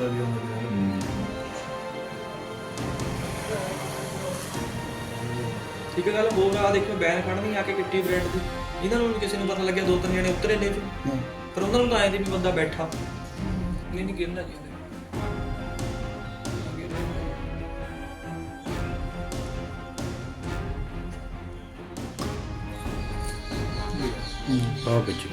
ਵੀ ਉਹਨਾਂ ਦੇ ਇੱਕ ਗੱਲ ਹੋਰ ਆ ਦੇਖਿਓ ਬੈਨ ਕੱਢਣੀ ਆ ਕੇ ਕਿੱਟੀ ਬ੍ਰੈਡ ਦੀ। ਇਹਨਾਂ ਨੂੰ ਕਿਸੇ ਨੂੰ ਪਤਾ ਲੱਗਿਆ ਦੋ ਤਿੰਨ ਜਣੇ ਉਤਰੇ ਨੇ ਫਿਰ ਪਰ ਉਹਨਾਂ ਨੂੰ ਤਾਂ ਆਏ ਦੀ ਵੀ ਬੰਦਾ ਬੈਠਾ। ਨਹੀਂ ਨਹੀਂ ਗਿਰਨਾ ਜੀ ਆ ਵਿੱਚ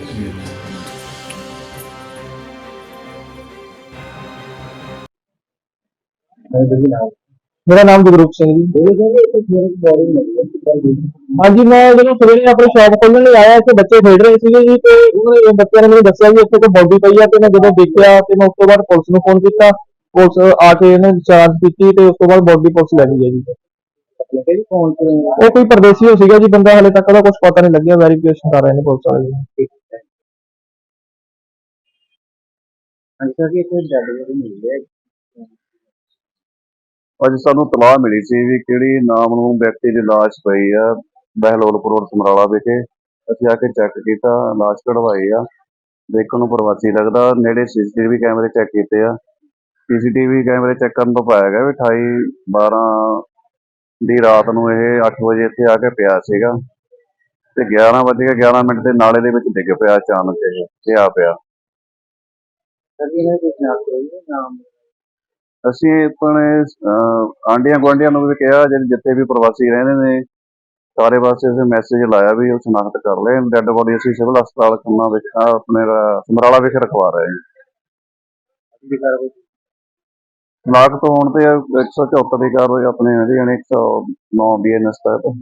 ਮੇਰਾ ਨਾਮ ਜਗਰੂਪ ਸਿੰਘ ਜੀ ਹਾਂਜੀ ਮੈਂ ਜਦੋਂ ਸਵੇਰੇ ਆਪਣੀ ਸ਼ਾਪ ਖੋਲ੍ਹਣ ਲਈ ਆਇਆ ਇੱਥੇ ਬੱਚੇ ਖੇਡ ਰਹੇ ਸੀਗੇ ਜੀ ਤੇ ਉਹਨਾਂ ਨੇ ਬੱਚਿਆਂ ਨੇ ਮੈਨੂੰ ਦੱਸਿਆ ਵੀ ਇੱਥੇ ਕੋਈ ਬੋਡੀ ਪਈ ਆ ਤੇ ਮੈਂ ਜਦੋਂ ਦੇਖਿਆ ਤੇ ਮੈਂ ਉਸ ਤੋਂ ਬਾਅਦ ਪੁਲਿਸ ਨੂੰ ਫੋਨ ਕੀਤਾ ਪੁਲਿਸ ਆ ਕੇ ਇਹਨੇ ਜਾਂਚ ਕੀਤੀ ਤੇ ਉਸ ਤੋਂ ਬਾਅਦ ਬੋਡੀ ਪੁਲਿਸ ਲੈ ਗਈ ਹੈ ਜੀ ਉਹ ਕੋਈ ਪਰਦੇਸੀ ਹੋ ਸੀਗਾ ਜੀ ਬੰਦਾ ਹਲੇ ਤੱਕ ਉਹਦਾ ਕੁਝ ਪਤਾ ਨਹੀਂ ਲੱਗਿਆ ਵੈਰੀਫਿਕੇਸ਼ਨ ਕਰ ਰਹੇ ਨੇ ਪੁਲਿਸ ਵਾਲੇ ਜੀ ਅੱਜ ਸਾਨੂੰ ਤਲਾਹ ਮਿਲੀ ਸੀ ਵੀ ਕਿਹੜੀ ਨਾਮ ਨੂੰ ਵਿਅਕਤੀ ਦੀ ਲਾਸ਼ ਪਈ ਆ, ਬਹਿਲੋਲਪੁਰ ਰੋਡ, ਸਮਰਾਲਾ ਵਿਖੇ। ਅਸੀਂ ਆ ਕੇ ਚੈੱਕ ਕੀਤਾ, ਲਾਸ਼ ਕਢਵਾਈ ਆ। ਦੇਖਣ ਨੂੰ ਪ੍ਰਵਾਸੀ ਲੱਗਦਾ, ਨੇੜੇ ਸੀਸੀਟੀਵੀ ਕੈਮਰੇ ਚੈੱਕ ਕੀਤੇ ਆ। ਸੀਸੀਟੀਵੀ ਕੈਮਰੇ ਚੈੱਕ ਕਰਨ ਤੋਂ ਪਾਇਆ ਗਿਆ ਵੀ 28 12 ਦੀ ਰਾਤ ਨੂੰ ਇਹ 8 ਵਜੇ ਇੱਥੇ ਆ ਕੇ ਪਿਆ ਸੀਗਾ। ਤੇ 11 ਵਜੇ 11 ਮਿੰਟ ਦੇ ਨਾਲੇ ਦੇ ਵਿੱਚ ਡਿੱਗ ਪਿਆ ਅਚਾਨਕ ਇਹ ਤੇ ਆ ਪਿਆ। ਅਸੀਂ ਆਪਣੇ ਆਂਢੀਆਂ ਗੁਆਂਢੀਆਂ ਨੂੰ ਵੀ ਕਿਹਾ ਜਿਹੜੇ ਜਿੱਥੇ ਵੀ ਪ੍ਰਵਾਸੀ ਰਹਿੰਦੇ ਨੇ ਸਾਰੇ ਪਾਸੇ ਅਸੀਂ ਮੈਸੇਜ ਲਾਇਆ ਵੀ ਉਹ ਸ਼ਨਾਖਤ ਕਰ ਲੈ ਡੈੱਡ ਬੋਡੀ ਅਸੀਂ ਸਿਵਲ ਹਸਪਤਾਲ ਖੰਨਾ ਵਿੱਚ ਆਪਣੇ ਸਮਰਾਲਾ ਵਿਖੇ ਰਖਵਾ ਰਹੇ ਹਾਂ। ਲਾਗ ਤੋਂ ਹੋਣ ਤੇ 174 ਦੀ ਕਾਰਵਾਈ ਆਪਣੇ ਜਾਣੀ 109 ਬੀਐਨਐਸ ਤਹਿਤ।